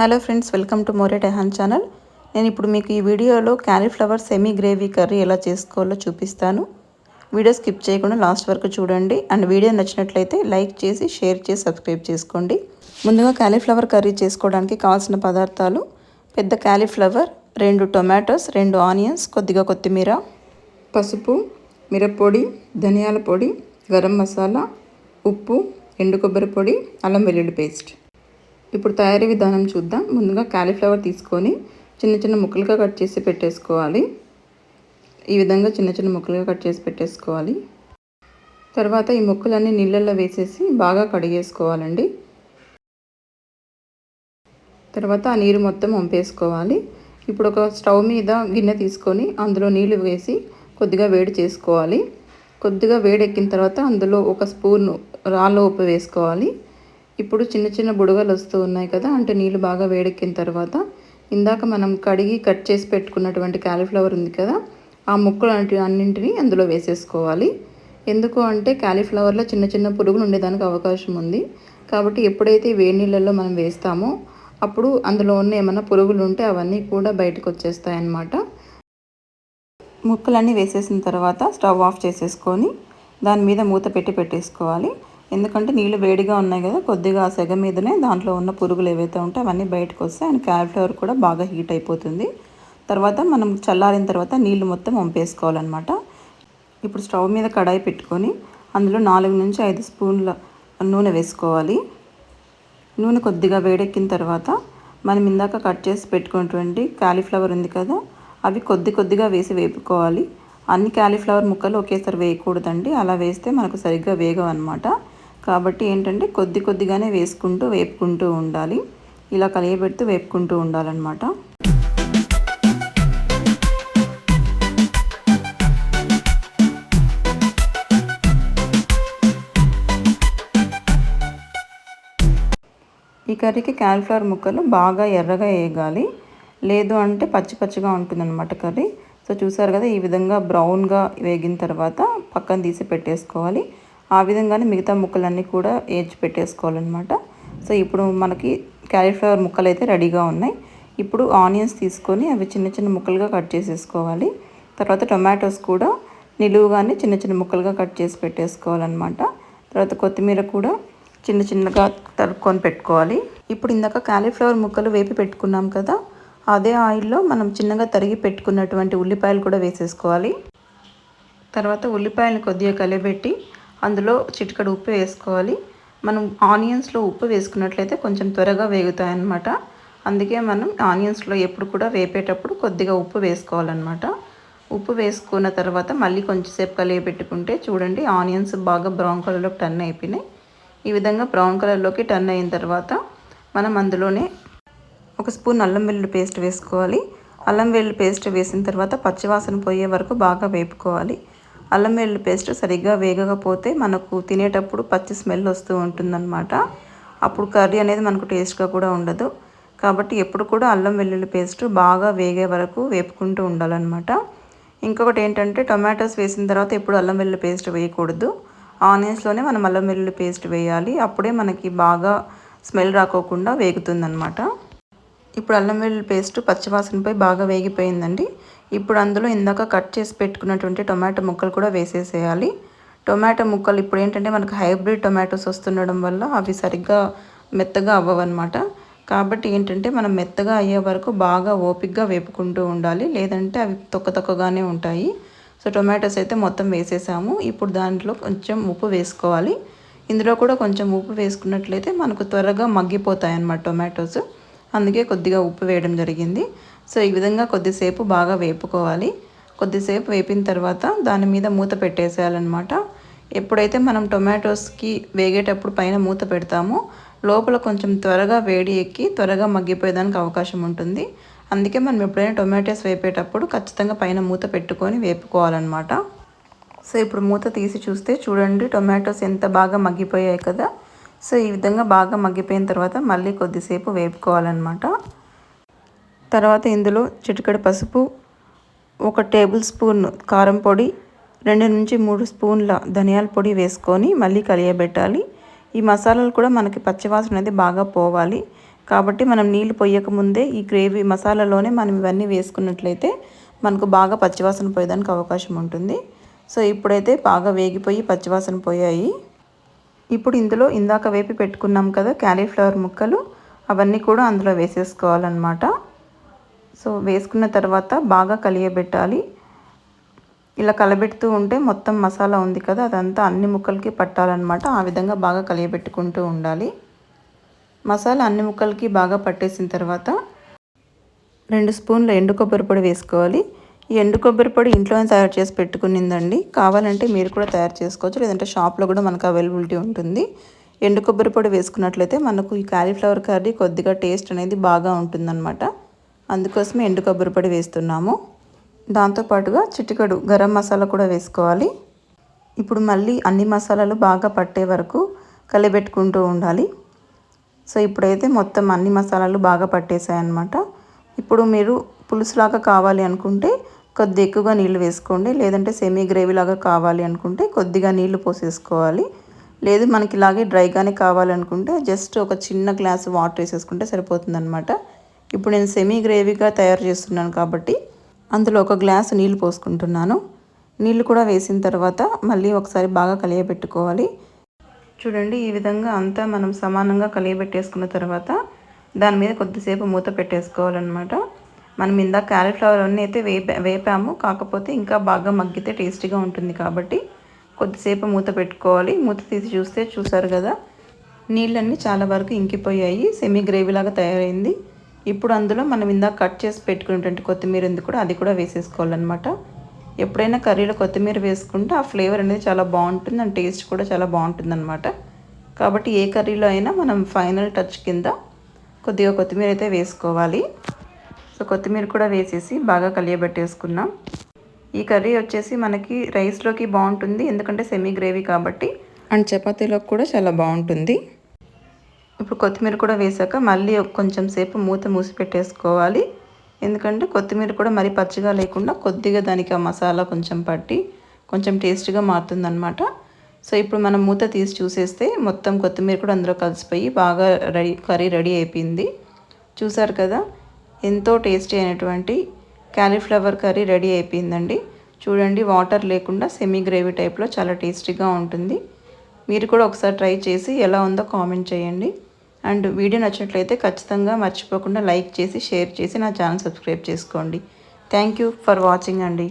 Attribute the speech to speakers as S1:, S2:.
S1: Hello friends welcome to మోరే టెహాన్ channel. నేను ఇప్పుడు మీకు ఈ వీడియోలో క్యాలీఫ్లవర్ సెమీ గ్రేవీ కర్రీ ఎలా చేసుకోవాలో చూపిస్తాను. వీడియో స్కిప్ చేయకుండా లాస్ట్ వరకు చూడండి. అండ్ వీడియో నచ్చినట్లయితే లైక్ చేసి షేర్ చేసి సబ్స్క్రైబ్ చేసుకోండి. ముందుగా క్యాలీఫ్లవర్ కర్రీ చేసుకోవడానికి కావాల్సిన పదార్థాలు పెద్ద క్యాలీఫ్లవర్ రెండు టొమాటోస్ రెండు ఆనియన్స్ కొద్దిగా కొత్తిమీర పసుపు మిరప్పొడి ధనియాల పొడి గరం మసాలా ఉప్పు ఎండు కొబ్బరి పొడి అల్లం వెల్లుల్లి పేస్ట్. ఇప్పుడు తయారీ విధానం చూద్దాం. ముందుగా క్యాలీఫ్లవర్ తీసుకొని చిన్న చిన్న ముక్కలుగా కట్ చేసి పెట్టేసుకోవాలి. ఈ విధంగా చిన్న చిన్న ముక్కలుగా కట్ చేసి పెట్టేసుకోవాలి. తర్వాత ఈ ముక్కలన్నీ నీళ్ళల్లో వేసేసి బాగా కడిగేసుకోవాలండి. తర్వాత ఆ నీరు మొత్తం వంపేసుకోవాలి. ఇప్పుడు ఒక స్టవ్ మీద గిన్నె తీసుకొని అందులో నీళ్ళు వేసి కొద్దిగా వేడి చేసుకోవాలి. కొద్దిగా వేడెక్కిన తర్వాత అందులో ఒక స్పూన్ రాళ్ళ ఉప్పు వేసుకోవాలి. ఇప్పుడు చిన్న చిన్న బుడగలు వస్తూ ఉన్నాయి కదా అంటే నీళ్ళు బాగా వేడెక్కిన తర్వాత ఇందాక మనం కడిగి కట్ చేసి పెట్టుకున్నటువంటి క్యాలీఫ్లవర్ ఉంది కదా ఆ ముక్కలు అన్నింటినీ అందులో వేసేసుకోవాలి. ఎందుకు అంటే క్యాలీఫ్లవర్లో చిన్న చిన్న పురుగులు ఉండేదానికి అవకాశం ఉంది. కాబట్టి ఎప్పుడైతే వేడి నీళ్ళల్లో మనం వేస్తామో అప్పుడు అందులో ఉన్న ఏమైనా పురుగులు ఉంటే అవన్నీ కూడా బయటకు వచ్చేస్తాయి అన్నమాట ముక్కలన్నీ వేసేసిన తర్వాత స్టవ్ ఆఫ్ చేసేసుకొని దాని మీద మూత పెట్టి పెట్టేసుకోవాలి. ఎందుకంటే నీళ్ళు వేడిగా ఉన్నాయి కదా కొద్దిగా ఆ సెగ మీదనే దాంట్లో ఉన్న పురుగులు ఏవైతే ఉంటే అవన్నీ బయటకు వస్తాయి అండ్ క్యాలిఫ్లవర్ కూడా బాగా హీట్ అయిపోతుంది. తర్వాత మనం చల్లారిన తర్వాత నీళ్ళు మొత్తం వంపేసుకోవాలన్నమాట. ఇప్పుడు స్టవ్ మీద కడాయి పెట్టుకొని అందులో నాలుగు నుంచి ఐదు స్పూన్ల నూనె వేసుకోవాలి. నూనె కొద్దిగా వేడెక్కిన తర్వాత మనం ఇందాక కట్ చేసి పెట్టుకున్నటువంటి క్యాలీఫ్లవర్ ఉంది కదా అవి కొద్ది కొద్దిగా వేసి వేపుకోవాలి. అన్ని క్యాలీఫ్లవర్ ముక్కలు ఒకేసారి వేయకూడదండి. అలా వేస్తే మనకు సరిగ్గా వేగం అనమాట కాబట్టి ఏంటంటే కొద్ది కొద్దిగానే వేసుకుంటూ వేపుకుంటూ ఉండాలి. ఇలా కలియబెడుతూ వేపుకుంటూ ఉండాలన్నమాట. ఈ కర్రీకి క్యాలిఫ్లవర్ ముక్కలు బాగా ఎర్రగా వేయగాలి లేదు అంటే పచ్చి పచ్చిగా ఉంటుందన్నమాట కర్రీ. సో చూసారు కదా ఈ విధంగా బ్రౌన్గా వేగిన తర్వాత పక్కన తీసి పెట్టేసుకోవాలి. ఆ విధంగానే మిగతా ముక్కలన్నీ కూడా ఏడ్చి పెట్టేసుకోవాలన్నమాట. సో ఇప్పుడు మనకి క్యాలీఫ్లవర్ ముక్కలు అయితే రెడీగా ఉన్నాయి. ఇప్పుడు ఆనియన్స్ తీసుకొని అవి చిన్న చిన్న ముక్కలుగా కట్ చేసేసుకోవాలి. తర్వాత టొమాటోస్ కూడా నిలువుగానే చిన్న చిన్న ముక్కలుగా కట్ చేసి పెట్టేసుకోవాలన్నమాట. తర్వాత కొత్తిమీర కూడా చిన్న చిన్నగా తరుక్కొని పెట్టుకోవాలి. ఇప్పుడు ఇందాక కాలీఫ్లవర్ ముక్కలు వేపి పెట్టుకున్నాం కదా అదే ఆయిల్లో మనం చిన్నగా తరిగి పెట్టుకున్నటువంటి ఉల్లిపాయలు కూడా వేసేసుకోవాలి. తర్వాత ఉల్లిపాయలను కొద్దిగా కలిపెట్టి అందులో చిటికడు ఉప్పు వేసుకోవాలి. మనం ఆనియన్స్లో ఉప్పు వేసుకున్నట్లయితే కొంచెం త్వరగా వేగుతాయి అన్నమాట అందుకే మనం ఆనియన్స్లో ఎప్పుడు కూడా వేపేటప్పుడు కొద్దిగా ఉప్పు వేసుకోవాలన్నమాట. ఉప్పు వేసుకున్న తర్వాత మళ్ళీ కొంచెంసేపు కలిగి పెట్టుకుంటే చూడండి ఆనియన్స్ బాగా బ్రౌన్ కలర్లోకి టర్న్ అయిపోయినాయి. ఈ విధంగా బ్రౌన్ కలర్లోకి టర్న్ అయిన తర్వాత మనం అందులోనే ఒక స్పూన్ అల్లం వెల్లుల్లి పేస్ట్ వేసుకోవాలి. అల్లం వెల్లుల్లి పేస్ట్ వేసిన తర్వాత పచ్చివాసన పోయే వరకు బాగా వేపుకోవాలి. అల్లం వెల్లుల్లి పేస్ట్ సరిగ్గా వేగకపోతే మనకు తినేటప్పుడు పచ్చి స్మెల్ వస్తూ ఉంటుందన్నమాట. అప్పుడు కర్రీ అనేది మనకు టేస్ట్గా కూడా ఉండదు. కాబట్టి ఎప్పుడు కూడా అల్లం వెల్లుల్లి పేస్ట్ బాగా వేగే వరకు వేపుకుంటూ ఉండాలన్నమాట. ఇంకొకటి ఏంటంటే టొమాటోస్ వేసిన తర్వాత ఎప్పుడు అల్లం వెల్లుల్లి పేస్ట్ వేయకూడదు. ఆనియన్స్లోనే మనం అల్లం వెల్లుల్లి పేస్ట్ వేయాలి. అప్పుడే మనకి బాగా స్మెల్ రాకోకుండా వేగుతుందన్నమాట. ఇప్పుడు అల్లం వెల్లుల్లి పేస్ట్ పచ్చివాసనపై బాగా వేగిపోయిందండి. ఇప్పుడు అందులో ఇందాక కట్ చేసి పెట్టుకున్నటువంటి టొమాటో ముక్కలు కూడా వేసేసేయాలి. టొమాటో ముక్కలు ఇప్పుడు ఏంటంటే మనకు హైబ్రిడ్ టొమాటోస్ వస్తుండడం వల్ల అవి సరిగ్గా మెత్తగా అవ్వవన్నమాట. కాబట్టి ఏంటంటే మనం మెత్తగా అయ్యే వరకు బాగా ఓపిక్గా వేపుకుంటూ ఉండాలి. లేదంటే అవి తొక్క తొక్కగానే ఉంటాయి. సో టొమాటోస్ అయితే మొత్తం వేసేసాము. ఇప్పుడు దాంట్లో కొంచెం ఉప్పు వేసుకోవాలి. ఇందులో కూడా కొంచెం ఉప్పు వేసుకున్నట్లయితే మనకు త్వరగా మగ్గిపోతాయి అన్నమాట టొమాటోస్. అందుకే కొద్దిగా ఉప్పు వేయడం జరిగింది. సో ఈ విధంగా కొద్దిసేపు బాగా వేపుకోవాలి. కొద్దిసేపు వేపిన తర్వాత దాని మీద మూత పెట్టేసేయాలన్నమాట. ఎప్పుడైతే మనం టొమాటోస్కి వేగేటప్పుడు పైన మూత పెడతామో లోపల కొంచెం త్వరగా వేడి ఎక్కి త్వరగా మగ్గిపోయేదానికి అవకాశం ఉంటుంది. అందుకే మనం ఎప్పుడైనా టొమాటోస్ వేపేటప్పుడు ఖచ్చితంగా పైన మూత పెట్టుకొని వేపుకోవాలన్నమాట. సో ఇప్పుడు మూత తీసి చూస్తే చూడండి టొమాటోస్ ఎంత బాగా మగ్గిపోయాయి కదా. సో ఈ విధంగా బాగా మగ్గిపోయిన తర్వాత మళ్ళీ కొద్దిసేపు వేపుకోవాలన్నమాట. తర్వాత ఇందులో చిటికెడు పసుపు ఒక టేబుల్ స్పూన్ కారం పొడి రెండు నుంచి మూడు స్పూన్ల ధనియాల పొడి వేసుకొని మళ్ళీ కలియబెట్టాలి. ఈ మసాలాలు కూడా మనకి పచ్చివాసన అనేది బాగా పోవాలి. కాబట్టి మనం నీళ్ళు పొయ్యక ముందే ఈ గ్రేవీ మసాలాలోనే మనం ఇవన్నీ వేసుకున్నట్లయితే మనకు బాగా పచ్చివాసన పోయేదానికి అవకాశం ఉంటుంది. సో ఇప్పుడైతే బాగా వేగిపోయి పచ్చివాసన పోయాయి. ఇప్పుడు ఇందులో ఇందాక వేపి పెట్టుకున్నాం కదా క్యాలీఫ్లవర్ ముక్కలు అవన్నీ కూడా అందులో వేసేసుకోవాలన్నమాట. సో వేసుకున్న తర్వాత బాగా కలియబెట్టాలి. ఇలా కలబెడుతూ ఉంటే మొత్తం మసాలా ఉంది కదా అదంతా అన్ని ముక్కలకి పట్టాలన్నమాట. ఆ విధంగా బాగా కలియబెట్టుకుంటూ ఉండాలి. మసాలా అన్ని ముక్కలకి బాగా పట్టేసిన తర్వాత రెండు స్పూన్ల ఎండు కొబ్బరి పొడి వేసుకోవాలి. ఈ ఎండు కొబ్బరి పొడి ఇంట్లోనే తయారు చేసి పెట్టుకునిందండి. కావాలంటే మీరు కూడా తయారు చేసుకోవచ్చు. లేదంటే షాప్లో కూడా మనకు అవైలబిలిటీ ఉంటుంది. ఎండు కొబ్బరి పొడి వేసుకున్నట్లయితే మనకు ఈ కాలీఫ్లవర్ కర్రీ కొద్దిగా టేస్ట్ అనేది బాగా ఉంటుందన్నమాట. అందుకోసమే ఎండు కొబ్బరి పొడి వేస్తున్నాము. దాంతోపాటుగా చిటికడు గరం మసాలా కూడా వేసుకోవాలి. ఇప్పుడు మళ్ళీ అన్ని మసాలాలు బాగా పట్టే వరకు కలిపెట్టుకుంటూ ఉండాలి. సో ఇప్పుడైతే మొత్తం అన్ని మసాలాలు బాగా పట్టేసాయన్నమాట. ఇప్పుడు మీరు పులుసులాగా కావాలి అనుకుంటే కొద్ది ఎక్కువగా నీళ్ళు వేసుకోండి. లేదంటే సెమీ గ్రేవీ లాగా కావాలి అనుకుంటే కొద్దిగా నీళ్ళు పోసేసుకోవాలి. లేదు మనకి ఇలాగే డ్రైగానే కావాలనుకుంటే జస్ట్ ఒక చిన్న గ్లాస్ వాటర్ వేసేసుకుంటే సరిపోతుందన్నమాట. ఇప్పుడు నేను సెమీ గ్రేవీగా తయారు చేస్తున్నాను కాబట్టి అందులో ఒక గ్లాస్ నీళ్ళు పోసుకుంటున్నాను. నీళ్ళు కూడా వేసిన తర్వాత మళ్ళీ ఒకసారి బాగా కలియబెట్టుకోవాలి. చూడండి ఈ విధంగా అంతా మనం సమానంగా కలియబెట్టేసుకున్న తర్వాత దాని మీద కొద్దిసేపు మూత పెట్టేసుకోవాలన్నమాట. మనం ఇందాక క్యాలీఫ్లవర్ అన్నీ అయితే వేపా వేపాము. కాకపోతే ఇంకా బాగా మగ్గితే టేస్టీగా ఉంటుంది కాబట్టి కొద్దిసేపు మూత పెట్టుకోవాలి. మూత తీసి చూస్తే చూసారు కదా నీళ్ళన్నీ చాలా వరకు ఇంకిపోయాయి. సెమీ గ్రేవీ లాగా తయారైంది. ఇప్పుడు అందులో మనం ఇందాక కట్ చేసి పెట్టుకున్నటువంటి కొత్తిమీర ఉంది కూడా అది కూడా వేసేసుకోవాలన్నమాట. ఎప్పుడైనా కర్రీలో కొత్తిమీర వేసుకుంటే ఆ ఫ్లేవర్ అనేది చాలా బాగుంటుంది అండ్ టేస్ట్ కూడా చాలా బాగుంటుంది అనమాట కాబట్టి ఏ కర్రీలో అయినా మనం ఫైనల్ టచ్ కింద కొద్దిగా కొత్తిమీర అయితే వేసుకోవాలి. సో కొత్తిమీర కూడా వేసేసి బాగా కలియబెట్టేసుకున్నాం. ఈ కర్రీ వచ్చేసి మనకి రైస్లోకి బాగుంటుంది ఎందుకంటే సెమీ గ్రేవీ కాబట్టి. అండ్ చపాతీలోకి కూడా చాలా బాగుంటుంది. ఇప్పుడు కొత్తిమీర కూడా వేసాక మళ్ళీ కొంచెం సేపు మూత మూసి పెట్టేసుకోవాలి. ఎందుకంటే కొత్తిమీర కూడా మరీ పచ్చిగా లేకుండా కొద్దిగా దానికి ఆ మసాలా కొంచెం పట్టి కొంచెం టేస్ట్గా మారుతుందన్నమాట. సో ఇప్పుడు మనం మూత తీసి చూసేస్తే మొత్తం కొత్తిమీర కూడా అందులో కలిసిపోయి బాగా రెడీ కర్రీ రెడీ అయిపోయింది. చూసారు కదా? ఎంతో టేస్టీ అయినటువంటి క్యాలీఫ్లవర్ కర్రీ రెడీ అయిపోయిందండి. చూడండి వాటర్ లేకుండా సెమీ గ్రేవీ టైప్లో చాలా టేస్టీగా ఉంటుంది. మీరు కూడా ఒకసారి ట్రై చేసి ఎలా ఉందో కామెంట్ చేయండి. అండ్ వీడియో నచ్చినట్లయితే ఖచ్చితంగా మర్చిపోకుండా లైక్ చేసి షేర్ చేసి నా ఛానల్ సబ్స్క్రైబ్ చేసుకోండి. థ్యాంక్ యూ ఫర్ వాచింగ్ అండి.